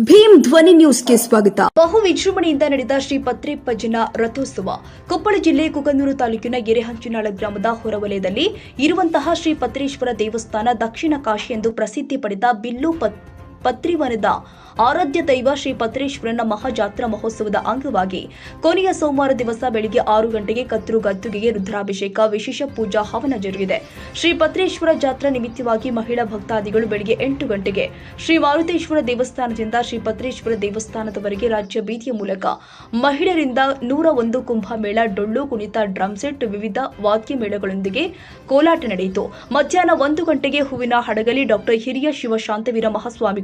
ಭೀಮ್ ಧ್ವನಿ ನ್ಯೂಸ್ಗೆ ಸ್ವಾಗತ. ಬಹು ವಿಜೃಂಭಣೆಯಿಂದ ನಡೆದ ಶ್ರೀ ಪತ್ರಿಪ್ಪಜ್ಜನ ರಥೋತ್ಸವ. ಕೊಪ್ಪಳ ಜಿಲ್ಲೆ ಕುಕನೂರು ತಾಲೂಕಿನ ಗೆರೆಹಂಚಿನಾಳ ಗ್ರಾಮದ ಹೊರವಲಯದಲ್ಲಿ ಇರುವಂತಹ ಶ್ರೀ ಪತ್ರೇಶ್ವರ ದೇವಸ್ಥಾನ ದಕ್ಷಿಣ ಕಾಶಿ ಎಂದು ಪ್ರಸಿದ್ಧಿ ಪಡೆದ ಬಿಲ್ಲು ಪತ್- ಪತ್ರಿವನದ ಆರಾಧ್ಯ ದೈವ ಶ್ರೀ ಪತ್ರೇಶ್ವರನ ಮಹಾಜಾತ್ರಾ ಮಹೋತ್ಸವದ ಅಂಗವಾಗಿ ಕೊನೆಯ ಸೋಮವಾರ ದಿವಸ ಬೆಳಿಗ್ಗೆ ಆರು ಗಂಟೆಗೆ ಕತ್ತರು ಗದ್ದುಗೆಗೆ ರುದ್ರಾಭಿಷೇಕ, ವಿಶೇಷ ಪೂಜಾ, ಹವನ ಜರುಗಿದೆ. ಶ್ರೀ ಪತ್ರೇಶ್ವರ ಜಾತ್ರಾ ನಿಮಿತ್ತವಾಗಿ ಮಹಿಳಾ ಭಕ್ತಾದಿಗಳು ಬೆಳಿಗ್ಗೆ ಎಂಟು ಗಂಟೆಗೆ ಶ್ರೀ ಮಾರುತೇಶ್ವರ ದೇವಸ್ಥಾನದಿಂದ ಶ್ರೀ ಪತ್ರೇಶ್ವರ ದೇವಸ್ಥಾನದವರೆಗೆ ರಾಜ್ಯ ಬೀದಿಯ ಮೂಲಕ ಮಹಿಳೆಯರಿಂದ ನೂರ ಒಂದು ಕುಂಭಮೇಳ ಡೊಳ್ಳು, ಕುಣಿತ, ಡ್ರಮ್ ಸೆಟ್, ವಿವಿಧ ವಾದ್ಯ ಮೇಳಗಳೊಂದಿಗೆ ಕೋಲಾಟ ನಡೆಯಿತು. ಮಧ್ಯಾಹ್ನ ಒಂದು ಗಂಟೆಗೆ ಹೂವಿನ ಹಡಗಲಿ ಡಾಕ್ಟರ್ ಹಿರಿಯ ಶಿವಶಾಂತವೀರ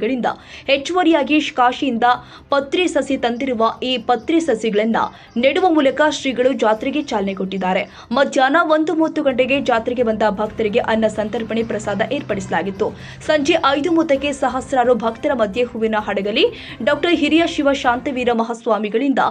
ಮಹಾಸ್ವಾಮಿಗಳಿಂದ ಹೆಚ್ಚುವರಿಯಾಗಿ ಕಾಶಿಯಿಂದ ಪತ್ರಿ ಸಸಿ ತಂದಿರುವ ಈ ಪತ್ರಿ ಸಸಿಗಳನ್ನ ನೆಡುವ ಮೂಲಕ ಶ್ರೀಗಳು ಜಾತ್ರೆಗೆ ಚಾಲನೆ ಕೊಟ್ಟಿದ್ದಾರೆ. ಮಧ್ಯಾಹ್ನ ಒಂದು ಮೂವತ್ತು ಗಂಟೆಗೆ ಜಾತ್ರೆಗೆ ಬಂದ ಭಕ್ತರಿಗೆ ಅನ್ನ ಸಂತರ್ಪಣೆ ಪ್ರಸಾದ ಏರ್ಪಡಿಸಲಾಗಿತ್ತು. ಸಂಜೆ ಐದು ಮೂವತ್ತಕ್ಕೆ ಸಹಸ್ರಾರು ಭಕ್ತರ ಮಧ್ಯೆ ಹೂವಿನ ಹಡಗಲಿ, ಡಾಕ್ಟರ್ ಹಿರಿಯ ಶಿವ ಶಾಂತವೀರ ಮಹಾಸ್ವಾಮಿಗಳಿಂದ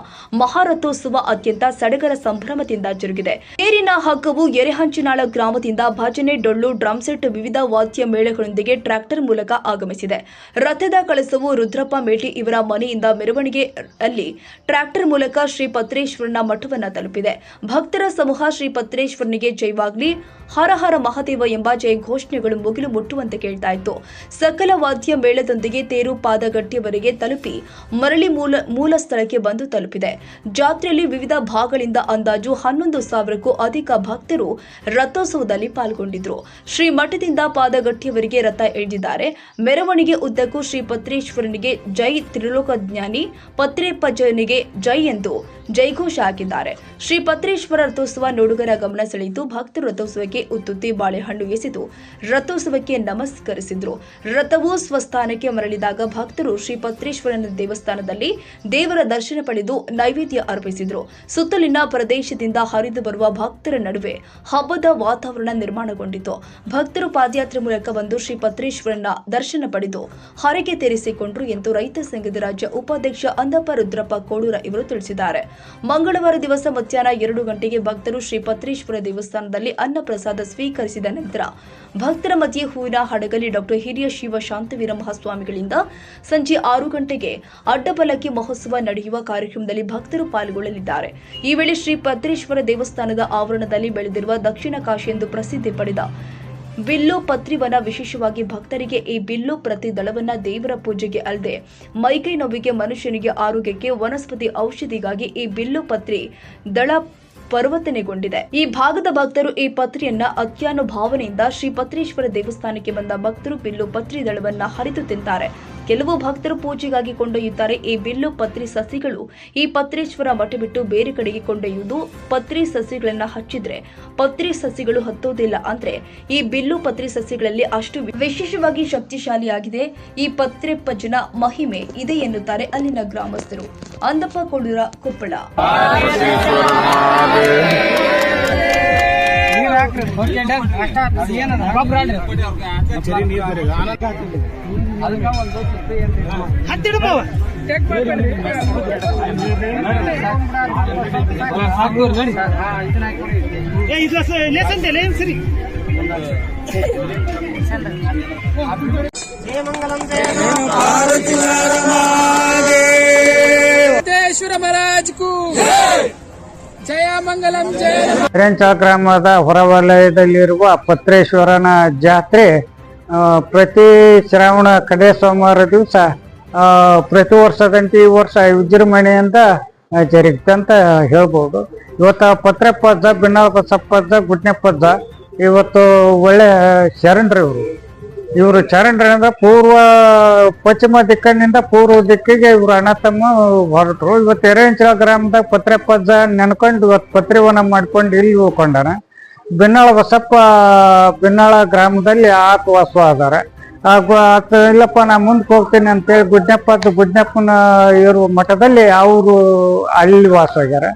ಮಹಾರಥೋತ್ಸವ ಅತ್ಯಂತ ಸಡಗರ ಸಂಭ್ರಮದಿಂದ ಜರುಗಿದೆ. ನೀರಿನ ಹಗ್ಗವು ಎರೆಹಂಚಿನಾಳ ಗ್ರಾಮದಿಂದ ಭಜನೆ, ಡೊಳ್ಳು ಡ್ರಮ್ ಸೆಟ್ ವಿವಿಧ ವಾದ್ಯ ಮೇಳಗಳೊಂದಿಗೆ ಟ್ರ್ಯಾಕ್ಟರ್ ಮೂಲಕ ಆಗಮಿಸಿದೆ. ರಥದ ಕಳಸವು ರುದ್ರಪ್ಪ ಮೇಟಿ ಇವರ ಮನೆಯಿಂದ ಮೆರವಣಿಗೆಯಲ್ಲಿ ಟ್ರ್ಯಾಕ್ಟರ್ ಮೂಲಕ ಶ್ರೀ ಪತ್ರೇಶ್ವರನ ಮಠವನ್ನ ತಲುಪಿದೆ. ಭಕ್ತರ ಸಮೂಹ ಶ್ರೀ ಪತ್ರೇಶ್ವರನಿಗೆ ಜೈವಾಗ್ಲಿ, ಹರ ಹರ ಮಹಾದೇವ ಎಂಬ ಜಯ ಘೋಷಣೆಗಳು ಮುಗಿಲು ಮುಟ್ಟುವಂತೆ ಕೇಳ್ತಾ ಇತ್ತು. ಸಕಲ ವಾದ್ಯ ಮೇಳದೊಂದಿಗೆ ತೇರು ಪಾದಗಟ್ಟಿಯವರೆಗೆ ತಲುಪಿ ಮರಳಿ ಮೂಲ ಮೂಲ ಸ್ಥಳಕ್ಕೆ ಬಂದು ತಲುಪಿದೆ. ಜಾತ್ರೆಯಲ್ಲಿ ವಿವಿಧ ಭಾಗಗಳಿಂದ ಅಂದಾಜು ಹನ್ನೊಂದು ಸಾವಿರಕ್ಕೂ ಅಧಿಕ ಭಕ್ತರು ರಥೋತ್ಸವದಲ್ಲಿ ಪಾಲ್ಗೊಂಡಿದ್ರು. ಶ್ರೀ ಮಠದಿಂದ ಪಾದಗಟ್ಟಿಯವರಿಗೆ ರಥ ಎಳೆದಿದ್ದಾರೆ. ಮೆರವಣಿಗೆ ಉದ್ದಕ್ಕೂ ಶ್ರೀ ಪತ್ರೇಶ್ವರನಿಗೆ ಜೈ ತ್ರಿಲೋಕಜ್ಞಾನಿ, ಪತ್ರೇಪಜನಿಗೆ ಜೈ ಎಂದು ಜೈಘೋಷ ಹಾಕಿದ್ದಾರೆ. ಶ್ರೀ ಪತ್ರೇಶ್ವರ ರಥೋತ್ಸವ ನೋಡುಗರ ಗಮನ ಸೆಳೆಯಿತು. ಭಕ್ತರು ರಥೋತ್ಸವಕ್ಕೆ ಉತ್ತುತ್ತಿ ಬಾಳೆಹಣ್ಣು ಎಸೆದು ರಥೋತ್ಸವಕ್ಕೆ ನಮಸ್ಕರಿಸಿದ್ರು. ರಥವು ಸ್ವಸ್ಥಾನಕ್ಕೆ ಮರಳಿದಾಗ ಭಕ್ತರು ಶ್ರೀ ಪತ್ರೇಶ್ವರನ ದೇವಸ್ಥಾನದಲ್ಲಿ ದೇವರ ದರ್ಶನ ಪಡೆದು ನೈವೇದ್ಯ ಅರ್ಪಿಸಿದ್ರು. ಸುತ್ತಲಿನ ಪ್ರದೇಶದಿಂದ ಹರಿದು ಬರುವ ಭಕ್ತರ ನಡುವೆ ಹಬ್ಬದ ವಾತಾವರಣ ನಿರ್ಮಾಣಗೊಂಡಿತು. ಭಕ್ತರು ಪಾದಯಾತ್ರೆ ಮೂಲಕ ಬಂದು ಶ್ರೀ ಪತ್ರೇಶ್ವರನ ದರ್ಶನ ಪಡೆದು ಹರಕೆ ತೆರೆಸಿಕೊಂಡರು ಎಂದು ರೈತ ಸಂಘದ ರಾಜ್ಯ ಉಪಾಧ್ಯಕ್ಷ ಅಂದಪ್ಪ ರುದ್ರಪ್ಪ ಕೋಡೂರ ಇವರು ತಿಳಿಸಿದ್ದಾರೆ. ಮಂಗಳವಾರ ದಿವಸ ಮಧ್ಯಾಹ್ನ ಎರಡು ಗಂಟೆಗೆ ಭಕ್ತರು ಶ್ರೀ ಪತ್ರೇಶ್ವರ ದೇವಸ್ಥಾನದಲ್ಲಿ ಅನ್ನ ಪ್ರಸಾದ ಸ್ವೀಕರಿಸಿದ ನಂತರ ಭಕ್ತರ ಮಧ್ಯೆ ಹೂವಿನ ಹಡಗಲಿ ಡಾಕ್ಟರ್ ಹಿರಿಯ ಶಿವ ಶಾಂತವೀರ ಮಹಾಸ್ವಾಮಿಗಳಿಂದ ಸಂಜೆ ಆರು ಗಂಟೆಗೆ ಅಡ್ಡಬಲಕ್ಕೆ ಮಹೋತ್ಸವ ನಡೆಯುವ ಕಾರ್ಯಕ್ರಮದಲ್ಲಿ ಭಕ್ತರು ಪಾಲ್ಗೊಳ್ಳಲಿದ್ದಾರೆ. ಈ ವೇಳೆ ಶ್ರೀ ಪತ್ರೇಶ್ವರ ದೇವಸ್ಥಾನದ ಆವರಣದಲ್ಲಿ ಬೆಳೆದಿರುವ ದಕ್ಷಿಣ ಕಾಶಿ ಎಂದು ಪ್ರಸಿದ್ಧಿ ಪಡೆದ ಬಿಲ್ಲು ಪತ್ರಿವನ ವಿಶೇಷವಾಗಿ ಭಕ್ತರಿಗೆ ಈ ಬಿಲ್ಲು ಪ್ರತಿ ದಳವನ್ನ ದೇವರ ಪೂಜೆಗೆ ಅಲ್ಲದೆ ಮೈಕೈ ನೋವಿಗೆ ಮನುಷ್ಯನಿಗೆ ಆರೋಗ್ಯಕ್ಕೆ ವನಸ್ಪತಿ ಔಷಧಿಗಾಗಿ ಈ ಬಿಲ್ಲು ಪತ್ರಿ ದಳ ಪರ್ವತನೆಗೊಂಡಿದೆ. ಈ ಭಾಗದ ಭಕ್ತರು ಈ ಪತ್ರಿಯನ್ನ ಅತ್ಯಾನುಭಾವನೆಯಿಂದ ಶ್ರೀ ಪತ್ರೇಶ್ವರ ದೇವಸ್ಥಾನಕ್ಕೆ ಬಂದ ಭಕ್ತರು ಬಿಲ್ಲು ಪತ್ರಿ ದಳವನ್ನ ಹರಿದು ತಿಂತಾರೆ. ಕೆಲವು ಭಕ್ತರು ಪೂಜೆಗಾಗಿ ಕೊಂಡೊಯ್ಯುತ್ತಾರೆ. ಈ ಬಿಲ್ಲು ಪತ್ರಿ ಸಸಿಗಳು ಈ ಪತ್ರೇಶ್ವರ ಮಠ ಬಿಟ್ಟು ಬೇರೆ ಕಡೆಗೆ ಕೊಂಡೊಯ್ಯುವುದು ಪತ್ರಿ ಸಸಿಗಳನ್ನ ಹಚ್ಚಿದ್ರೆ ಪತ್ರಿ ಸಸಿಗಳು ಹತ್ತೋದಿಲ್ಲ ಅಂದ್ರೆ ಈ ಬಿಲ್ಲು ಪತ್ರಿ ಸಸಿಗಳಲ್ಲಿ ಅಷ್ಟು ವಿಶೇಷವಾಗಿ ಶಕ್ತಿಶಾಲಿಯಾಗಿದೆ. ಈ ಪತ್ರೆಪ್ಪಜ್ಜನ ಮಹಿಮೆ ಇದೆ ಎನ್ನುತ್ತಾರೆ ಅಲ್ಲಿನ ಗ್ರಾಮಸ್ಥರು. ಅಂದಪ್ಪ ಕೊಡೂರ ಕೊಪ್ಪಳ. ಏ ಇದು ಲೇಸನ್ ಲೇನ್ ಸರಿ ಸಿದ್ದೇಶ್ವರ ಮಹಾರಾಜ್ ಕು ಜಯ ಮಂಗಲಂ ಜಯ ರೇಂಚ ಗ್ರಾಮದ ಹೊರವಲಯದಲ್ಲಿರುವ ಪತ್ರೇಶ್ವರನ ಜಾತ್ರೆ ಪ್ರತಿ ಶ್ರಾವಣ ಕಡೆ ಸೋಮವಾರ ದಿವಸ ಪ್ರತಿ ವರ್ಷದಂತೆ ಈ ವರ್ಷ ವಿಜೃಂಭಣೆಯಿಂದ ಜರುಗಿತಂತ ಹೇಳ್ಬೋದು. ಇವತ್ತು ಪತ್ರೆಪ್ಪಜ್ಜ ಬಿನ್ನಾಳ ಬಸಪ್ಪಜ್ಜ ಗುಡ್ನೆಪ್ಪಜ್ಜ ಇವತ್ತು ಒಳ್ಳೆ ಶರಣರು ಇವರು. ಇವರು ಚರಂಡ್ರಿಂದ ಪೂರ್ವ ಪಶ್ಚಿಮ ದಿಕ್ಕಿನಿಂದ ಪೂರ್ವ ದಿಕ್ಕಿಗೆ ಇವರು ಅಣ್ಣ ತಮ್ಮ ಹೊರಟರು. ಇವತ್ತು ಎರೆಂಚಲ ಗ್ರಾಮದಾಗ ಪತ್ರೆಪ್ಪಜ್ಜ ನೆನ್ಕೊಂಡು ಇವತ್ತು ಪತ್ರಿವನ ಮಾಡ್ಕೊಂಡು ಇಲ್ಲಿ ಉಳ್ಕೊಂಡಾನ ಬೆನ್ನಾಳ ಬಸಪ್ಪ, ಬೆನ್ನಾಳ ಗ್ರಾಮದಲ್ಲಿ ಆತ ವಾಸ ಅದಾರ ಆತ ಇಲ್ಲಪ್ಪ, ನಾ ಮುಂದಕ್ಕೆ ಹೋಗ್ತೀನಿ ಅಂತೇಳಿ ಗುಡ್ನಪ್ಪ ಗುಡ್ನಪ್ಪನ ಇವರು ಮಠದಲ್ಲಿ ಅವರು ಅಲ್ಲಿ ವಾಸ ಆಗ್ಯಾರ.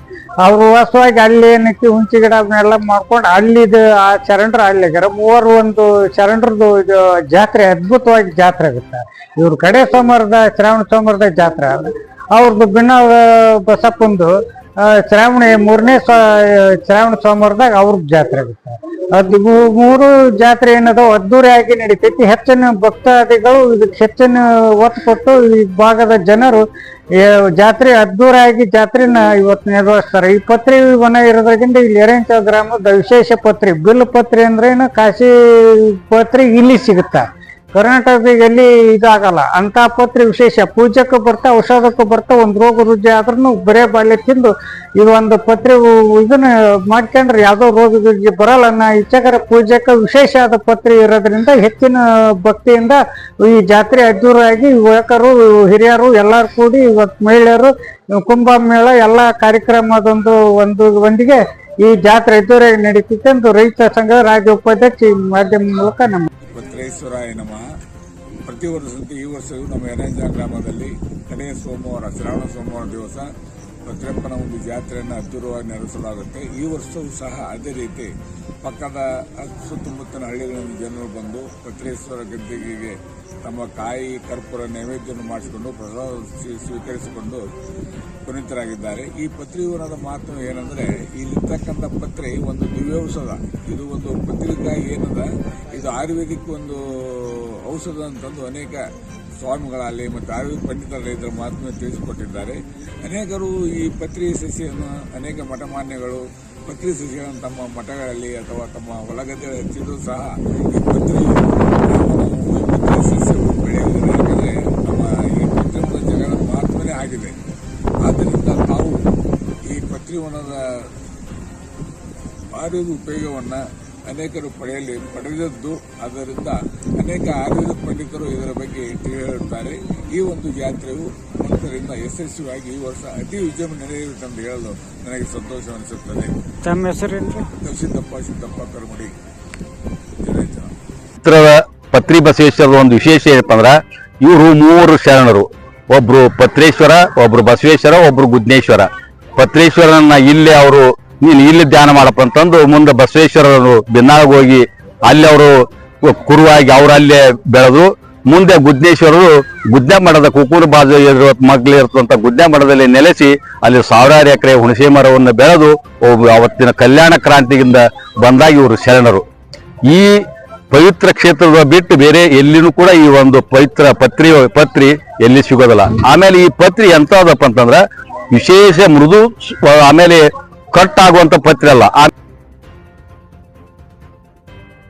ಅವ್ರು ವಾಸವಾಗಿ ಅಲ್ಲಿ ಏನಕ್ಕೆ ಹುಂಚಿ ಗಿಡ ಅದನ್ನೆಲ್ಲ ಮಾಡ್ಕೊಂಡು ಅಲ್ಲಿದು ಆ ಚರಂಡ್ರ ಅಲ್ಲಿ ಗರ ಮೂವರು ಒಂದು ಚರಂಡ್ರದ್ದು ಇದು ಜಾತ್ರೆ, ಅದ್ಭುತವಾಗಿ ಜಾತ್ರೆ ಆಗುತ್ತೆ. ಇವ್ರ ಕಡೆ ಸೋಮವಾರದ, ಶ್ರಾವಣ ಸೋಮವಾರದ ಜಾತ್ರೆ ಅವ್ರದ್ದು ಬಿನ್ನ ಬಸಪ್ಪಂದು ಶ್ರಾವಣ ಮೂರನೇ ಶ್ರಾವಣ ಸೋಮವಾರದಾಗ ಅವ್ರದ್ದು ಜಾತ್ರೆ ಆಗುತ್ತೆ. ಅದು ಮೂರು ಜಾತ್ರೆ ಏನದಾವ ಅದ್ದೂರಿಯಾಗಿ ನಡೀತೈತಿ. ಹೆಚ್ಚಿನ ಭಕ್ತಾದಿಗಳು ಇದಕ್ಕೆ ಹೆಚ್ಚಿನ ಒತ್ತು ಕೊಟ್ಟು ಈ ಭಾಗದ ಜನರು ಜಾತ್ರೆ ಅದ್ದೂರಿಯಾಗಿ ಜಾತ್ರೆನ ಇವತ್ತು ನಿರ್ವಹಿಸ್ತಾರೆ ಈ ಪತ್ರಿ ವನ ಇರೋದ್ರಿಂದ ಇಲ್ಲಿ ಎರೆಂಚ ಗ್ರಾಮದ ವಿಶೇಷ ಪತ್ರಿ, ಬಿಲ್ ಪತ್ರಿ ಅಂದ್ರೆ ಏನು ಕಾಶಿ ಪತ್ರಿ ಇಲ್ಲಿ ಸಿಗುತ್ತ? ಕರ್ನಾಟಕದಾಗ ಎಲ್ಲಿ ಇದಾಗಲ್ಲ. ಅಂತ ಪತ್ರೆ ವಿಶೇಷ. ಪೂಜಕ್ಕೂ ಬರ್ತಾ, ಔಷಧಕ್ಕೂ ಬರ್ತಾ, ಒಂದು ರೋಗ ರುಜಿ ಆದ್ರೂ ಬರೇ ಬಾಲ್ಯ ತಿಂದು ಒಂದು ಪತ್ರೆ ಇದನ್ನ ಮಾಡ್ಕೊಂಡ್ರೆ ಯಾವುದೋ ರೋಗ ರುಜಿ ಬರಲ್ಲ. ನಾ ಇಚ್ಛಕರ ಪೂಜಕ್ಕೆ ವಿಶೇಷ ಆದ ಪತ್ರೆ ಇರೋದ್ರಿಂದ ಹೆಚ್ಚಿನ ಭಕ್ತಿಯಿಂದ ಈ ಜಾತ್ರೆ ಅದ್ದೂರಿಯಾಗಿ ಯುವಕರು, ಹಿರಿಯರು ಎಲ್ಲರೂ ಕೂಡಿ ಇವತ್ತು ಮಹಿಳೆಯರು, ಕುಂಭಮೇಳ ಎಲ್ಲ ಕಾರ್ಯಕ್ರಮದೊಂದು ಒಂದು, ಒಂದಿಗೆ ಈ ಜಾತ್ರೆ ಅದ್ದೂರಿಯಾಗಿ ನಡೀತಿತ್ತು ಎಂದು ರೈತ ಸಂಘ ರಾಜ್ಯ ಉಪಾಧ್ಯಕ್ಷ ಮಾಧ್ಯಮ ಮೂಲಕ ನಮ್ಮ ಪತ್ರೇಶ್ವರಾಯ ನಮಃ. ಪ್ರತಿ ವರ್ಷದಂತೆ ಈ ವರ್ಷವೂ ನಮ್ಮ ಎರಂಜ ಗ್ರಾಮದಲ್ಲಿ ಕಡೆಯ ಸೋಮವಾರ ಶ್ರಾವಣ ಸೋಮವಾರ ದಿವಸ ಪತ್ರೆಪ್ಪನ ಒಂದು ಜಾತ್ರೆಯನ್ನು ಅದ್ದೂರವಾಗಿ ನಡೆಸಲಾಗುತ್ತೆ. ಈ ವರ್ಷವೂ ಸಹ ಅದೇ ರೀತಿ ಪಕ್ಕದ ಸುತ್ತಮುತ್ತಲಿನ ಹಳ್ಳಿಗಳಲ್ಲಿ ಜನರು ಬಂದು ಪತ್ರೇಶ್ವರ ಗದ್ದೆಗೆ ತಮ್ಮ ಕಾಯಿ ಕರ್ಪೂರ ನೈವೇದ್ಯವನ್ನು ಮಾಡಿಸಿಕೊಂಡು ಪ್ರಸಾದ ಸ್ವೀ- ಸ್ವೀಕರಿಸಿಕೊಂಡು ಪುನೀತರಾಗಿದ್ದಾರೆ. ಈ ಪತ್ರಿವನದ ಮಾತು ಏನಂದರೆ, ಇಲ್ಲಿರ್ತಕ್ಕಂಥ ಪತ್ರೆ ಒಂದು ದಿವ್ಯೌಷಧ. ಇದು ಒಂದು ಪತ್ರಿಕಾಯಿ ಏನದ, ಇದು ಆಯುರ್ವೇದಿಕ್ ಒಂದು ಔಷಧ ಅಂತಂದು ಅನೇಕ ಸ್ವಾಮಿಗಳಲ್ಲಿ ಮತ್ತು ಆಯುರ್ವೇದ ಪಂಡಿತರಲ್ಲಿ ಇದರ ಮಾತನ್ನು ತಿಳಿಸಿಕೊಟ್ಟಿದ್ದಾರೆ. ಅನೇಕರು ಈ ಪತ್ರಿ ಸಸಿಯನ್ನು, ಅನೇಕ ಮಠಮಾನ್ಯಗಳು ಪತ್ರಿ ಸಸಿಗಳನ್ನು ತಮ್ಮ ಮಠಗಳಲ್ಲಿ ಅಥವಾ ತಮ್ಮ ಹೊಲಗದ್ದೆಗಳಲ್ಲಿ ಹಚ್ಚಿದ್ರು ಸಹ ಈ ಪತ್ರಿ ಪತ್ರಿ ಸಸ್ಯವು ಬೆಳೆಯುವುದಿಲ್ಲ ಯಾಕಂದರೆ ನಮ್ಮ ಈ ಪತ್ರಿವನ ಜಗದ ಮಹತ್ವನೇ ಆಗಿದೆ. ಆದ್ದರಿಂದ ತಾವು ಈ ಪತ್ರಿವನದ ಭಾರಿ ಉಪಯೋಗವನ್ನು ಅನೇಕರು ಪಡೆಯಲಿ ಪಡೆದದ್ದು. ಅದರಿಂದ ಅನೇಕ ಆಯುರ್ವೇದ ಪಂಡಿತರು ಇದರ ಬಗ್ಗೆ ತಿಳಿ ಹೇಳುತ್ತಾರೆ ಈ ಒಂದು ಜಾತ್ರೆಯು ಭಕ್ತರಿಂದ ಯಶಸ್ವಿಯಾಗಿ ಈ ವರ್ಷ ಅತಿ ವಿಜೃಂಭ ಅಂತ ಹೇಳಲು ನನಗೆ ಸಂತೋಷವೆನಿಸುತ್ತದೆ ತಮ್ಮ ಹೆಸರೇನು ಸಿದ್ದಪ್ಪ ಸಿದ್ದಪ್ಪ ಕರ್ಮಡಿ. ಪತ್ರಿ ಬಸವೇಶ್ವರದ ಒಂದು ವಿಶೇಷ ಏನಪ್ಪ ಅಂದ್ರೆ ಇವರು ಮೂವರು ಶರಣರು. ಒಬ್ರು ಪತ್ರೇಶ್ವರ ಒಬ್ರು ಬಸವೇಶ್ವರ ಒಬ್ರು ಗುದ್ನೇಶ್ವರ. ಪತ್ರೇಶ್ವರನ ಇಲ್ಲಿ ಅವರು ನೀನು ಇಲ್ಲಿ ಧ್ಯಾನ ಮಾಡಪ್ಪ ಅಂತಂದು ಮುಂದೆ ಬಸವೇಶ್ವರರು ಬಿನ್ನಾಗ್ ಹೋಗಿ ಅಲ್ಲಿ ಅವರು ಕುರುವಾಗಿ ಅವ್ರು ಅಲ್ಲೇ ಬೆಳೆದು ಮುಂದೆ ಗುದ್ನೇಶ್ವರರು ಗುದ್ದೆ ಮಠದ ಕುಕೂರು ಬಾಜು ಇರುವ ಮಗ್ಲು ಇರ್ತಂತ ಗುದ್ದೆ ಮಠದಲ್ಲಿ ನೆಲೆಸಿ ಅಲ್ಲಿ ಸಾವಿರಾರು ಎಕರೆ ಹುಣಸೆ ಮರವನ್ನು ಬೆಳೆದು ಅವತ್ತಿನ ಕಲ್ಯಾಣ ಕ್ರಾಂತಿಯಿಂದ ಬಂದಾಗ ಇವರು ಶರಣರು. ಈ ಪವಿತ್ರ ಕ್ಷೇತ್ರದ ಬಿಟ್ಟು ಬೇರೆ ಎಲ್ಲಿನೂ ಕೂಡ ಈ ಒಂದು ಪವಿತ್ರ ಪತ್ರಿ ಪತ್ರಿ ಎಲ್ಲಿ ಸಿಗೋದಿಲ್ಲ. ಆಮೇಲೆ ಈ ಪತ್ರಿ ಎಂತದಪ್ಪ ಅಂತಂದ್ರ ವಿಶೇಷ ಮೃದು ಆಮೇಲೆ ಕಟ್ ಆಗುವಂತ ಪತ್ರ ಅಲ್ಲ.